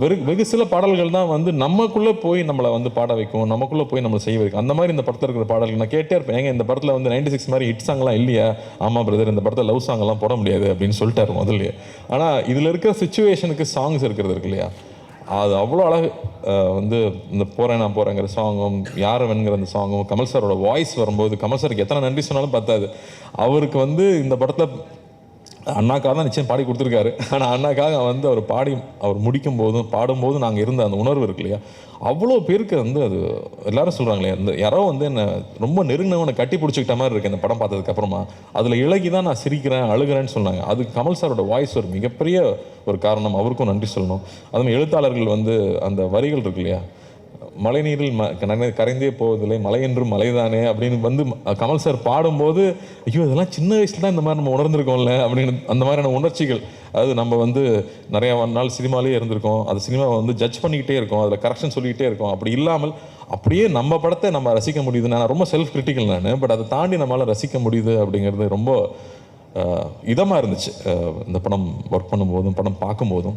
வெறு வெகு சில பாடல்கள் தான் வந்து நமக்குள்ளே போய் நம்மளை வந்து பாட வைக்கும் நமக்குள்ளே போய் நம்மளை செய்ய வைக்கும். அந்த மாதிரி இந்த படத்தில் இருக்கிற பாடல்கள் நான் கேட்டே இருப்பேன். ஏங்க இந்த படத்தில் வந்து நைன்டி சிக்ஸ் மாதிரி ஹிட் சாங்லாம் இல்லையா? ஆமாம் பிரதர் இந்த படத்தில் லவ் சாங்லாம் போட முடியாது அப்படின்னு சொல்லிட்டாரு முதல்ல ஆனால் இதில் இருக்கிற சுச்சுவேஷனுக்கு சாங்ஸ் இருக்கிறது இருக்கு இல்லையா? அது அவ்வளோ அழகு வந்து இந்த போகிறேன் நான் போகிறேங்கிற சாங்கும் யார் வேணுங்கிற அந்த சாங்கும் கமல் சாரோட வாய்ஸ் வரும்போது கமல் சாருக்கு எத்தனை நன்றி சொன்னாலும் பத்தாது. அவருக்கு வந்து இந்த படத்தில் அண்ணாக்காக தான் நிச்சயம் பாடி கொடுத்துருக்காரு. ஆனால் அண்ணாக்காக வந்து அவர் பாடி அவர் முடிக்கும் போதும் பாடும்போதும் நாங்கள் இருந்த அந்த உணர்வு இருக்கு இல்லையா? அவ்வளோ பேருக்கு வந்து அது எல்லாரும் சொல்கிறாங்களே அந்த யாரோ வந்து என்னை ரொம்ப நெருங்கினவனை கட்டி பிடிச்சிக்கிட்ட மாதிரி இருக்குது இந்த படம் பார்த்ததுக்கப்புறமா அதில் இலகி தான் நான் சிரிக்கிறேன் அழுகிறேன்னு சொன்னாங்க. அது கமல் சாரோட வாய்ஸ் ஒரு மிகப்பெரிய ஒரு காரணம். அவருக்கும் நன்றி சொல்லணும். அதுவும் எழுத்தாளர்கள் வந்து அந்த வரிகள் இருக்கு இல்லையா? மழைநீரில் ம கரைந்தே போவதில்லை. மலை என்றும் மலைதானே அப்படின்னு வந்து கமல் சார் பாடும்போது ஐயோ இதெல்லாம் சின்ன வயசுல தான் இந்த மாதிரி நம்ம உணர்ந்திருக்கோம்ல அப்படின்னு அந்த மாதிரியான உணர்ச்சிகள். அதாவது நம்ம வந்து நிறையா நாள் சினிமாலேயே இருந்திருக்கோம். அது சினிமாவை வந்து ஜட்ஜ் பண்ணிக்கிட்டே இருக்கோம். அதில் கரெக்ஷன் சொல்லிக்கிட்டே இருக்கோம். அப்படி இல்லாமல் அப்படியே நம்ம படத்தை நம்ம ரசிக்க முடியுது. நான் ரொம்ப செல்ஃப் கிரிட்டிக்கல் நான் பட் அதை தாண்டி நம்மளால் ரசிக்க முடியுது அப்படிங்கிறது ரொம்ப இதமாக இருந்துச்சு. இந்த படம் ஒர்க் பண்ணும்போதும் படம் பார்க்கும்போதும்.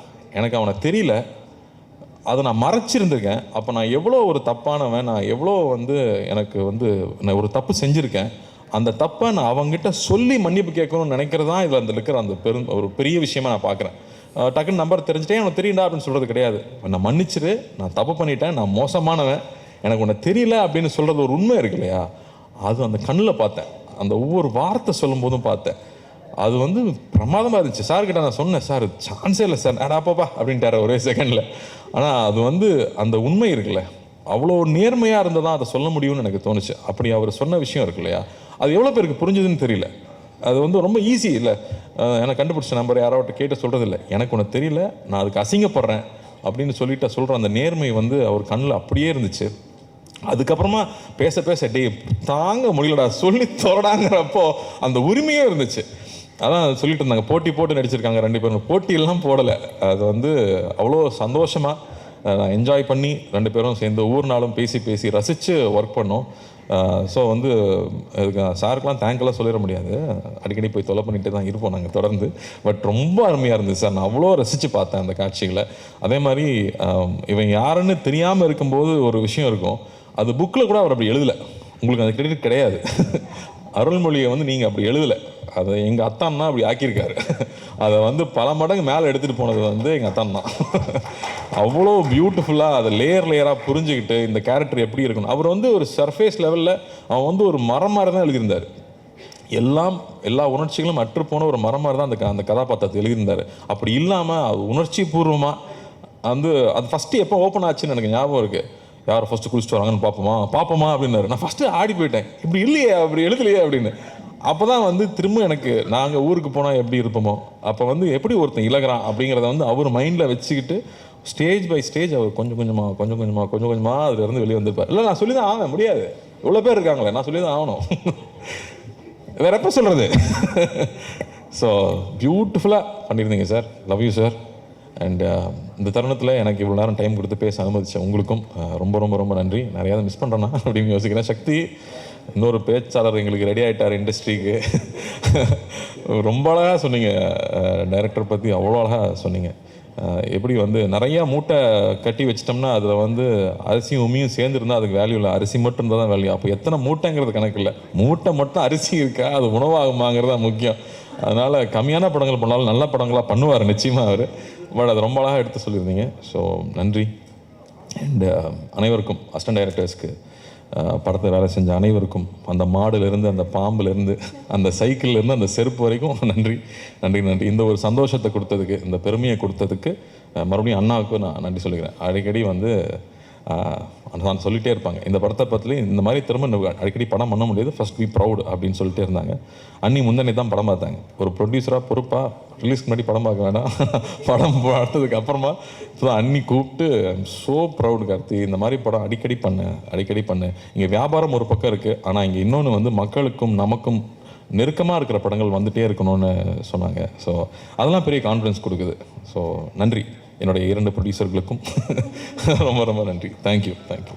எனக்கு அவனை தெரியல. அதை நான் மறைச்சிருந்திருக்கேன். அப்போ நான் எவ்வளோ ஒரு தப்பானவன் நான் எவ்வளோ வந்து எனக்கு வந்து நான் ஒரு தப்பு செஞ்சுருக்கேன். அந்த தப்பை நான் அவங்ககிட்ட சொல்லி மன்னிப்பு கேட்கணும்னு நினைக்கிறது தான் இதில் அந்த இருக்கிற அந்த பெரும் ஒரு பெரிய விஷயமா நான் பார்க்குறேன். டக்குன்னு நம்பர் தெரிஞ்சுட்டே அவனை தெரியுண்டா அப்படின்னு சொல்கிறது கிடையாது. நான் மன்னிச்சிரு நான் தப்பு பண்ணிட்டேன் நான் மோசமானவன். எனக்கு உன்னை தெரியல அப்படின்னு சொல்கிறது ஒரு உண்மை இருக்கு இல்லையா? அது அந்த கண்ணில் பார்த்தேன். அந்த ஒவ்வொரு வார்த்தை சொல்லும் போதும் பார்த்தேன். அது வந்து பிரமாதமாக இருந்துச்சு. சார் கிட்ட நான் சொன்னேன் சார் சான்ஸே இல்லை சார். அடாப்பாப்பா அப்படின்ட்டார் ஒரே செகண்டில் ஆனால் அது வந்து அந்த உண்மை இருக்குல்ல. அவ்வளோ நேர்மையாக இருந்தால் தான் அதை சொல்ல முடியும்னு எனக்கு தோணுச்சு. அப்படி அவர் சொன்ன விஷயம் இருக்கு இல்லையா? அது எவ்வளோ பேருக்கு புரிஞ்சுதுன்னு தெரியல. அது வந்து ரொம்ப ஈஸி இல்லை. எனக்கு கண்டுபிடிச்ச நம்பர் யாராவட்ட கேட்டு சொல்கிறது இல்லை எனக்கு ஒன்று தெரியல. நான் அதுக்கு அசிங்கப்படுறேன் அப்படின்னு சொல்லிட்டு சொல்கிற அந்த நேர்மை வந்து அவர் கண்ணில் அப்படியே இருந்துச்சு. அதுக்கப்புறமா பேச பேச டே தாங்க முடியலடா. சொல்லி தொடடாங்கிறப்போ அந்த உரிமையும் இருந்துச்சு. அதான் சொல்லிட்டு இருந்தாங்க. போட்டி போட்டு நடிச்சிருக்காங்க ரெண்டு பேரும். போட்டியெல்லாம் போடலை. அது வந்து அவ்வளோ சந்தோஷமாக நான் என்ஜாய் பண்ணி ரெண்டு பேரும் சேர்ந்து ஒவ்வொரு நாளும் பேசி பேசி ரசித்து ஒர்க் பண்ணோம். ஸோ வந்து இதுக்கு சாருக்கெலாம் தேங்க்லாம் சொல்லிட முடியாது. அடிக்கடி போய் தொலை பண்ணிட்டு தான் இருப்போம் நாங்கள் தொடர்ந்து. பட் ரொம்ப அருமையாக இருந்துச்சு சார். நான் அவ்வளோ ரசித்து பார்த்தேன் அந்த காட்சிகளை. அதே மாதிரி இவன் யாருன்னு தெரியாமல் இருக்கும்போது ஒரு விஷயம் இருக்கும். அது புக்கில் கூட அவர் அப்படி எழுதலை. உங்களுக்கு அந்த கிரெடிட் கிடையாது. அருள்மொழியை வந்து நீங்கள் அப்படி எழுதலை. அதை எங்கள் அத்தான் தான் அப்படி ஆக்கியிருக்காரு. அதை வந்து பல மடங்கு மேலே எடுத்துகிட்டு போனது வந்து எங்கள் அத்தான் தான் அவ்வளோ பியூட்டிஃபுல்லாக அதை லேயர் லேயராக புரிஞ்சுக்கிட்டு இந்த கேரக்டர் எப்படி இருக்கணும். அவர் வந்து ஒரு சர்ஃபேஸ் லெவலில் அவன் வந்து ஒரு மரம் மாதிரி தான் எழுதியிருந்தார். எல்லாம் எல்லா உணர்ச்சிகளும் அற்றுப்போன ஒரு மரம் மாதிரி தான் அந்த அந்த கதாபாத்திரத்தை எழுதியிருந்தார். அப்படி இல்லாமல் அது உணர்ச்சி பூர்வமாக வந்து அது ஃபஸ்ட்டு எப்போ ஓப்பன் ஆச்சுன்னு எனக்கு ஞாபகம் இருக்குது யார் ஃபஸ்ட்டு குளிச்சுட்டு வராங்கன்னு பார்ப்போமா பார்ப்போமா அப்படின்னாரு. நான் ஃபஸ்ட்டு ஆடி போயிட்டேன். இப்படி இல்லையே அப்படி எழுதலையே அப்படின்னு. அப்போ தான் வந்து திரும்ப எனக்கு நாங்கள் ஊருக்கு போனால் எப்படி இருப்போமோ அப்போ வந்து எப்படி ஒருத்தன் இழகிறான் அப்படிங்கிறத வந்து அவர் மைண்டில் வச்சுக்கிட்டு ஸ்டேஜ் பை ஸ்டேஜ் அவர் கொஞ்சம் கொஞ்சமாக கொஞ்சம் கொஞ்சமாக கொஞ்சம் கொஞ்சமாக அதுலேருந்து வெளியே வந்திருப்பார். இல்லை நான் சொல்லி தான் ஆவேன் முடியாது. இவ்வளோ பேர் இருக்காங்களே நான் சொல்லி தான் ஆகணும். வேற எப்போ சொல்கிறது ஸோ பியூட்டிஃபுல்லாக பண்ணியிருந்தீங்க sir love you sir and இந்த தருணத்தில் எனக்கு இவ்வளோ நேரம் டைம் கொடுத்து பேச அனுமதிச்சேன் உங்களுக்கும் uh, ரொம்ப ரொம்ப ரொம்ப நன்றி. நிறையாவது மிஸ் பண்ணுறேன்னா அப்படின்னு யோசிக்கிறேன் சக்தி இன்னொரு பேச்சாளர் எங்களுக்கு ரெடி ஆகிட்டார் இண்டஸ்ட்ரிக்கு ரொம்ப அழகாக சொன்னீங்க. டைரக்டர் பற்றி அவ்வளோ அழகாக சொன்னீங்க. எப்படி வந்து நிறையா மூட்டை கட்டி வச்சிட்டோம்னா அதில் வந்து அரிசியும் உமியும் சேர்ந்துருந்தா அதுக்கு வேல்யூ இல்லை. அரிசி மட்டும் இருந்தால் தான் வேல்யூ அப்போ எத்தனை மூட்டைங்கிறது கணக்கு இல்லை. மூட்டை மட்டும் அரிசி இருக்கா? அது உணவாகுமாங்கிறது தான் முக்கியம். அதனால் கம்மியான படங்கள் பண்ணாலும் நல்ல படங்களாக பண்ணுவார் நிச்சயமாக அவர். பட் அது ரொம்ப அழகாக எடுத்து சொல்லியிருந்தீங்க. ஸோ நன்றி. அண்ட் அனைவருக்கும் அஸ்டன் டைரக்டர்ஸ்க்கு படத்தை வேலை செஞ்ச அனைவருக்கும் அந்த மாடுலேருந்து அந்த பாம்புலேருந்து அந்த சைக்கிள்லேருந்து அந்த செருப்பு வரைக்கும் நன்றி நன்றி நன்றி. இந்த ஒரு சந்தோஷத்தை கொடுத்ததுக்கு இந்த பெருமையை கொடுத்ததுக்கு மறுபடியும் அண்ணாவுக்கு நான் நன்றி சொல்லிக்கிறேன். அடிக்கடி வந்து நான் சொல்லிகிட்டே இருப்பாங்க. இந்த படத்தை பற்றி இந்த மாதிரி திரும்ப அடிக்கடி படம் பண்ண முடியாது. ஃபர்ஸ்ட் பி ப்ரௌட் அப்படின்னு சொல்லிட்டே இருந்தாங்க. அன்னி முந்தனே தான் படம் பார்த்தாங்க. ஒரு ப்ரொடியூசராக பொறுப்பாக ரிலீஸ்க்கு முன்னாடி படம் பார்க்க வேணாம். படம் பார்த்ததுக்கு அப்புறமா ஸோ அன்னி கூப்பிட்டு ஸோ ப்ரௌட் கார்த்தி. இந்த மாதிரி படம் அடிக்கடி பண்ணு அடிக்கடி பண்ணு. இங்கே வியாபாரம் ஒரு பக்கம் இருக்குது ஆனால் இங்கே இன்னொன்று வந்து மக்களுக்கும் நமக்கும் நெருக்கமாக இருக்கிற படங்கள் வந்துகிட்டே இருக்கணும்னு சொன்னாங்க. ஸோ அதெல்லாம் பெரிய கான்ஃபிடன்ஸ் கொடுக்குது. ஸோ நன்றி. என்னுடைய இரண்டு ப்ரொடியூசர்களுக்கும் ரொம்ப ரொம்ப நன்றி. Thank you thank you